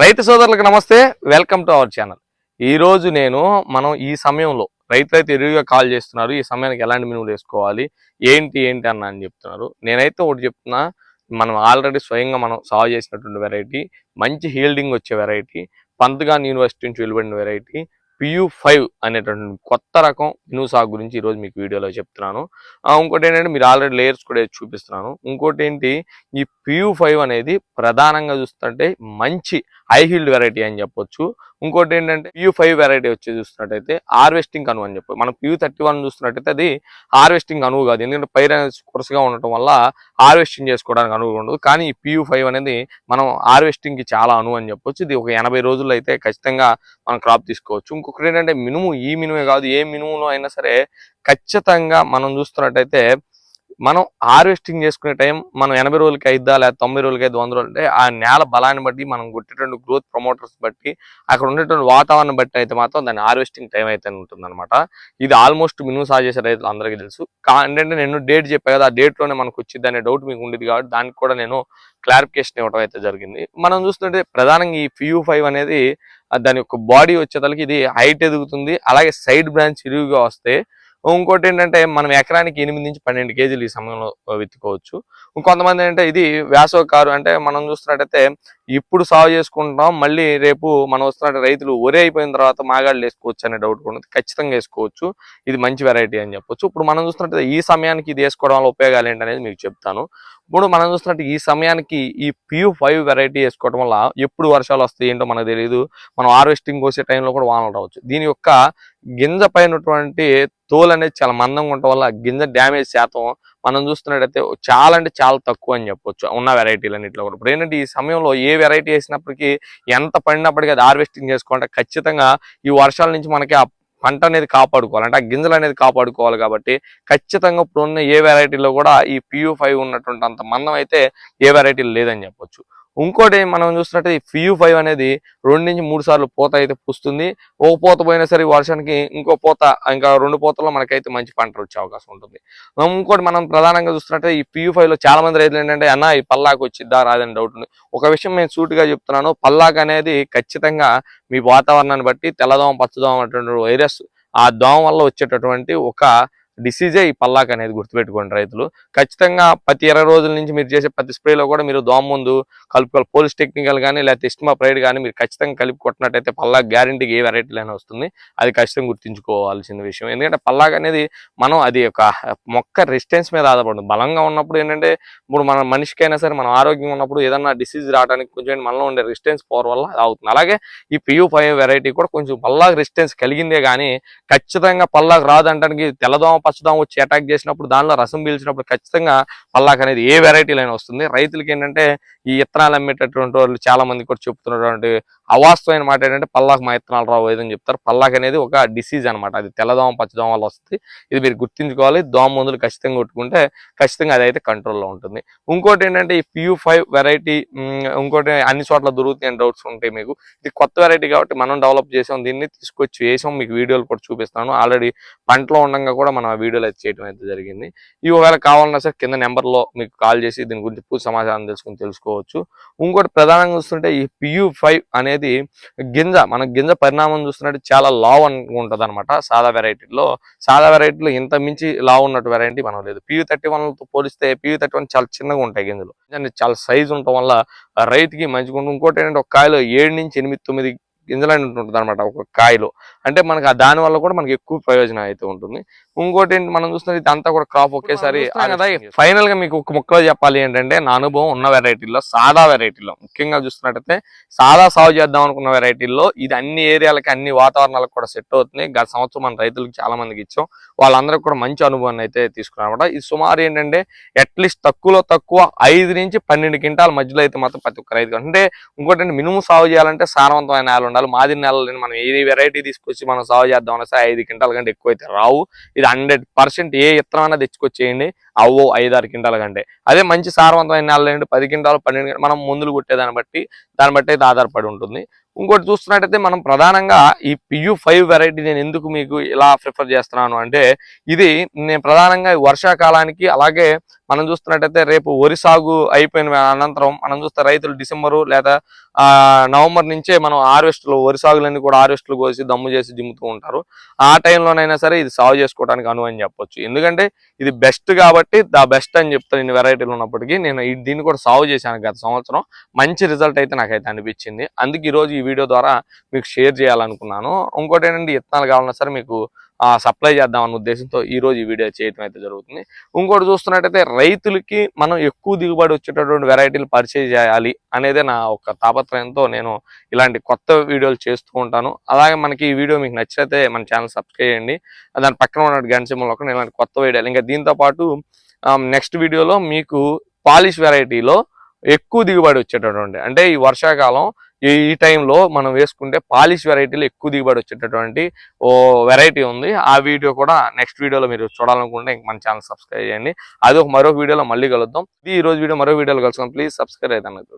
రైతు సోదరులకు నమస్తే వెల్కమ్ టు అవర్ ఛానల్. ఈరోజు నేను మనం ఈ సమయంలో రైతులైతే ఎరువుగా కాల్ చేస్తున్నారు ఈ సమయానికి ఎలాంటి మినుములు వేసుకోవాలి ఏంటి ఏంటి అన్న అని చెప్తున్నారు. నేనైతే ఒకటి చెప్తున్నా మనం ఆల్రెడీ స్వయంగా మనం సాగు చేసినటువంటి వెరైటీ మంచి హీల్డింగ్ వచ్చే వెరైటీ పంతగాన్ యూనివర్సిటీ నుంచి వెలువడిన వెరైటీ పియు ఫైవ్ అనేటువంటి కొత్త రకం మినుము సాగు గురించి ఈరోజు మీకు వీడియోలో చెప్తున్నాను. ఇంకోటి ఏంటంటే మీరు ఆల్రెడీ లేయర్స్ కూడా చూపిస్తున్నాను. ఇంకోటి ఏంటి ఈ పియు ఫైవ్ అనేది ప్రధానంగా చూస్తుంటే మంచి హై హీల్డ్ వెరైటీ అని చెప్పొచ్చు. ఇంకోటి ఏంటంటే పియూ ఫైవ్ వెరైటీ వచ్చి చూసినట్టయితే హార్వెస్టింగ్ కనువు అని చెప్పి మనం పియూ థర్టీ వన్ చూస్తున్నట్టయితే అది హార్వెస్టింగ్ కనువు కాదు. ఎందుకంటే పైర్ అనేది కొరసగా ఉండటం వల్ల హార్వెస్టింగ్ చేసుకోవడానికి అనువు ఉండదు. కానీ ఈ పియూ ఫైవ్ అనేది మనం హార్వెస్టింగ్కి చాలా అనువు అని చెప్పొచ్చు. ఇది ఒక ఎనభై రోజుల్లో అయితే ఖచ్చితంగా మనం క్రాప్ తీసుకోవచ్చు. ఇంకొకటి ఏంటంటే మినుము ఈ మినుమే కాదు ఏ మినుములో అయినా సరే ఖచ్చితంగా మనం చూస్తున్నట్టయితే మనం హార్వెస్టింగ్ చేసుకునే టైం మనం ఎనభై రోజులకి అయిద్దా లేదా తొంభై రోజులకి అయితే వంద రోజులు అంటే ఆ నేల బలాన్ని బట్టి మనం కొట్టేటువంటి గ్రోత్ ప్రమోటర్స్ బట్టి అక్కడ ఉండేటువంటి వాతావరణం బట్టి అయితే మాత్రం దాని హార్వెస్టింగ్ టైం అయితే ఉంటుంది ఇది ఆల్మోస్ట్ మినిమం సాగు చేసే రైతులు అందరికీ తెలుసు. కా ఏంటంటే నేను డేట్ చెప్పా కదా ఆ డేట్లోనే మనకు వచ్చింది అనే డౌట్ మీకు ఉండేది కాబట్టి దానికి కూడా నేను క్లారిఫికేషన్ ఇవ్వడం అయితే జరిగింది. మనం చూస్తుంటే ప్రధానంగా ఈ పియూ ఫైవ్ అనేది దాని యొక్క బాడీ వచ్చేతలకి ఇది హైట్ ఎదుగుతుంది అలాగే సైడ్ బ్రాంచ్ ఇరువుగా వస్తే ఇంకోటి ఏంటంటే మనం ఎకరానికి ఎనిమిది నుంచి పన్నెండు కేజీలు ఈ సమయంలో విత్తుకోవచ్చు ఇంకొంతమంది ఏంటంటే ఇది వేసవి కారు అంటే మనం చూస్తున్నట్టయితే ఇప్పుడు సాగు చేసుకుంటాం మళ్ళీ రేపు మనం వస్తున్నట్టు రైతులు ఒరే అయిపోయిన తర్వాత మాగాళ్ళు వేసుకోవచ్చు అనే డౌట్ కూడా ఖచ్చితంగా వేసుకోవచ్చు. ఇది మంచి వెరైటీ అని చెప్పొచ్చు. ఇప్పుడు మనం చూస్తున్నట్టు ఈ సమయానికి ఇది వేసుకోవడం వల్ల ఉపయోగాలు ఏంటనేది మీకు చెప్తాను. ఇప్పుడు మనం చూస్తున్నట్టు ఈ సమయానికి ఈ పియూ ఫైవ్ వెరైటీ వేసుకోవడం వల్ల ఎప్పుడు వర్షాలు వస్తాయి ఏంటో మనకు తెలియదు మనం హార్వెస్టింగ్ కోసే టైంలో కూడా వానలు రావచ్చు. దీని యొక్క గింజ పైనటువంటి తోలు అనేది చాలా మందంగా ఉండటం వల్ల గింజ డ్యామేజ్ శాతం మనం చూస్తున్నట్టయితే చాలా అంటే చాలా తక్కువ అని చెప్పొచ్చు. ఉన్న వెరైటీలన్నింటిలో కూడా. ఇప్పుడు ఏంటంటే ఈ సమయంలో ఏ వెరైటీ వేసినప్పటికీ ఎంత పడినప్పటికీ అది హార్వెస్టింగ్ చేసుకోవాలంటే ఖచ్చితంగా ఈ వర్షాల నుంచి మనకి ఆ పంట అనేది కాపాడుకోవాలి. అంటే ఆ గింజలు అనేది కాపాడుకోవాలి కాబట్టి ఖచ్చితంగా ఇప్పుడు ఉన్న ఏ వెరైటీలో కూడా ఈ పియూ ఫైవ్ ఉన్నటువంటి అంత మందం అయితే ఏ వెరైటీలు లేదని చెప్పొచ్చు. ఇంకోటి మనం చూస్తున్నట్టు ఈ ఫైవ్ అనేది రెండు నుంచి మూడు సార్లు పూత అయితే పుస్తుంది. ఒక పూత పోయినా సరే వర్షానికి ఇంకో పూత ఇంకా రెండు పూతల్లో మనకైతే మంచి పంట వచ్చే అవకాశం ఉంటుంది. ఇంకోటి మనం ప్రధానంగా చూసినట్టే ఈ పియూ ఫైవ్లో చాలా మంది రైతులు ఏంటంటే అన్న ఈ పల్లాకు వచ్చిద్దా రాదని డౌట్ ఉంది. ఒక విషయం నేను సూటిగా చెప్తున్నాను పల్లాక్ అనేది ఖచ్చితంగా మీ వాతావరణాన్ని బట్టి తెల్లదోమ పచ్చదోమ అటువంటి వైరస్ ఆ దోమ వల్ల వచ్చేటటువంటి ఒక డిసీజే ఈ పల్లాక్ అనేది గుర్తుపెట్టుకోండి రైతులు. ఖచ్చితంగా ప్రతి ఇరవై రోజుల నుంచి మీరు చేసే ప్రతి స్ప్రేలో కూడా మీరు దోమ ముందు కలుపుకోవాలి పోలీస్ టెక్నికల్ కానీ లేకపోతే ఇస్టమా ప్రైడ్ కానీ మీరు ఖచ్చితంగా కలిపి కొట్టినట్టయితే పల్లాక్ గ్యారంటీకి ఏ వెరైటీలైనా వస్తుంది. అది ఖచ్చితంగా గుర్తుంచుకోవాల్సిన విషయం. ఎందుకంటే పల్లాక్ అనేది మనం అది ఒక మొక్క రెసిస్టెన్స్ మీద ఆధారపడుతుంది. బలంగా ఉన్నప్పుడు ఏంటంటే ఇప్పుడు మన మనిషికైనా సరే మనం ఆరోగ్యంగా ఉన్నప్పుడు ఏదన్నా డిసీజ్ రావడానికి కొంచెం మనలో ఉండే రెసిస్టెన్స్ పవర్ వల్ల అవుతుంది. అలాగే ఈ పియూ ఫైవ్ వెరైటీ కూడా కొంచెం పల్లాక్ రెసిస్టెన్స్ కలిగిందే కానీ ఖచ్చితంగా పల్లాక్ రాదంటానికి తెల్లదోమ పచ్చదాం వచ్చి అటాక్ చేసినప్పుడు దానిలో రసం పీల్చినప్పుడు ఖచ్చితంగా పల్లాక్ అనేది ఏ వెరైటీలైనా వస్తుంది. రైతులకి ఏంటంటే ఈ ఇత్తనాలు అమ్మేటటువంటి వాళ్ళు చాలా మంది కూడా చెప్తున్నటువంటి అవాస్తవమైన మాట ఏంటంటే పల్లాకు మా ఇత్తనాలు రావు ఏదని చెప్తారు. పల్లాక్ అనేది ఒక డిసీజ్ అనమాట అది తెల్లదోమ పచ్చదోమ వల్ల వస్తుంది. ఇది మీరు గుర్తుంచుకోవాలి. దోమ మందులు ఖచ్చితంగా కొట్టుకుంటే ఖచ్చితంగా అది అయితే కంట్రోల్లో ఉంటుంది. ఇంకోటి ఏంటంటే ఈ పియూ ఫైవ్ వెరైటీ ఇంకోటి అన్ని చోట్ల దొరుకుతాయి అని డౌట్స్ ఉంటాయి మీకు. ఇది కొత్త వెరైటీ కాబట్టి మనం డెవలప్ చేసాం దీన్ని తీసుకొచ్చి వేసాం. మీకు వీడియోలు కూడా చూపిస్తాను. ఆల్రెడీ పంటలో ఉండగా కూడా మనం ఆ వీడియోలు అయితే చేయడం అయితే జరిగింది. ఈ ఒకవేళ కావాలన్నా సరే కింద నెంబర్లో మీకు కాల్ చేసి దీని గురించి పూర్తి సమాచారం తెలుసుకుని తెలుసుకోవచ్చు. ఇంకోటి ప్రధానంగా చూస్తుంటే ఈ పియూ ఫైవ్ అనేది గింజ మన గింజ పరిణామం చూస్తున్నట్టు చాలా లావ్ ఉంటుంది అనమాట సాదా వెరైటీలో. సాదా వెరైటీలో ఇంత మించి లావ్ ఉన్నట్టు వెరైటీ మనం లేదు. పివి థర్టీ వన్తో పోలిస్తే పియూ థర్టీ వన్ చాలా చిన్నగా ఉంటాయి గింజలు. చాలా సైజు ఉండటం వల్ల రైతుకి మంచిగా ఉంటుంది. ఇంకోటి ఏంటంటే ఒక కాయలో ఏడు నుంచి ఎనిమిది తొమ్మిది గింజలు అనేది ఉంటుంది అనమాట ఒక కాయలో. అంటే మనకి ఆ దాని వల్ల కూడా మనకి ఎక్కువ ప్రయోజనం అయితే ఉంటుంది. ఇంకోటి ఏంటి మనం చూస్తున్నది ఇదంతా కూడా క్రాప్ ఒకేసారి కదా ఫైనల్గా మీకు ఒక ముక్కలో చెప్పాలి ఏంటంటే నా అనుభవం ఉన్న వెరైటీల్లో సాదా వెరైటీలో ముఖ్యంగా చూస్తున్నట్టయితే సాదా సాగు చేద్దాం అనుకున్న వెరైటీల్లో ఇది అన్ని ఏరియాలకి అన్ని వాతావరణాలకు కూడా సెట్ అవుతుంది గత సంవత్సరం మన రైతులకు చాలా మందికి ఇచ్చాం. వాళ్ళందరికీ కూడా మంచి అనుభవాన్ని అయితే తీసుకున్నాం అనమాట ఇది సుమారు ఏంటంటే అట్లీస్ట్ తక్కువలో తక్కువ ఐదు నుంచి పన్నెండు క్వింటాల మధ్యలో అయితే మాత్రం ప్రతి ఒక్క రైతు అంటే ఇంకోటి మినుము సాగు చేయాలంటే సారవంతమైన నేల ఉండాలి మాది నేలని మనం ఏది వెరైటీ తీసుకొచ్చి మనం సాగు చేద్దాం అనేసి ఐదు క్వింటాల కంటే ఎక్కువ అయితే రావు. ఇది హండ్రెడ్ పర్సెంట్ ఏ ఇత్తనం అయినా తెచ్చుకొచ్చేయండి. అవ్వో ఐదారు క్వింటాల కంటే. అదే మంచి సారవంతమైన నెలలు ఏంటి పది క్వింటాలు పన్నెండు మనం మందులు కొట్టేదాన్ని బట్టి దాన్ని బట్టి అయితే ఆధారపడి ఉంటుంది. ఇంకోటి చూస్తున్నట్టయితే మనం ప్రధానంగా ఈ పియు ఫైవ్ వెరైటీ నేను ఎందుకు మీకు ఇలా ప్రిఫర్ చేస్తున్నాను అంటే ఇది నేను ప్రధానంగా వర్షాకాలానికి అలాగే మనం చూస్తున్నట్టయితే రేపు వరి సాగు అయిపోయిన అనంతరం మనం చూస్తే రైతులు డిసెంబరు లేదా ఆ, నవంబర్ నుంచే మనం హార్వెస్ట్లు వరి సాగులన్నీ కూడా హార్వెస్ట్లు కోసి దమ్ము చేసి దిమ్ముతూ ఉంటారు. ఆ టైంలోనైనా సరే ఇది సాగు చేసుకోవడానికి అను అని చెప్పొచ్చు. ఎందుకంటే ఇది బెస్ట్ కాబట్టి ద బెస్ట్ అని చెప్తాను ఇన్ని వెరైటీలు ఉన్నప్పటికీ నేను ఈ- దీన్ని కూడా సాగు చేశాను గత సంవత్సరం. మంచి రిజల్ట్ అయితే నాకైతే అనిపించింది. అందుకే ఈరోజు ఈ వీడియో ద్వారా మీకు షేర్ చేయాలనుకున్నాను. ఇంకోటి ఏంటంటే ఇత్తనాలు కావాలన్నా సరే మీకు సప్లై చేద్దామన్న ఉద్దేశంతో ఈ రోజు ఈ వీడియో చేయడం అయితే జరుగుతుంది. ఇంకోటి చూస్తున్నట్టయితే రైతులకి మనం ఎక్కువ దిగుబడి వచ్చేటటువంటి వెరైటీలు పరిచయం చేయాలి అనేదే నా ఒక తాపత్రయంతో నేను ఇలాంటి కొత్త వీడియోలు చేస్తూ ఉంటాను. అలాగే మనకి ఈ వీడియో మీకు నచ్చితే మన ఛానల్ సబ్స్క్రైబ్ చేయండి. దాని పక్కన ఉన్న గంట సింబల్ ఇలాంటి కొత్త వీడియోలు. ఇంకా దీంతో పాటు నెక్స్ట్ వీడియోలో మీకు పాలిష్ వెరైటీలో ఎక్కువ దిగుబడి వచ్చేటటువంటి అంటే ఈ వర్షాకాలం ఈ ఈ టైంలో మనం వేసుకుంటే పాలిష్ వెరైటీలో ఎక్కువ దిగుబడి వచ్చేటటువంటి ఓ వెరైటీ ఉంది. ఆ వీడియో కూడా నెక్స్ట్ వీడియోలో మీరు చూడాలనుకుంటే ఇంక మన ఛానల్ సబ్స్క్రైబ్ చేయండి. అది ఒక మరొక వీడియోలో మళ్ళీ కలుద్దాం. ఇది ఈ రోజు వీడియో మరో వీడియోలో కలుసుకుందాం. ప్లీజ్ సబ్స్క్రైబ్ అయితే అన్నది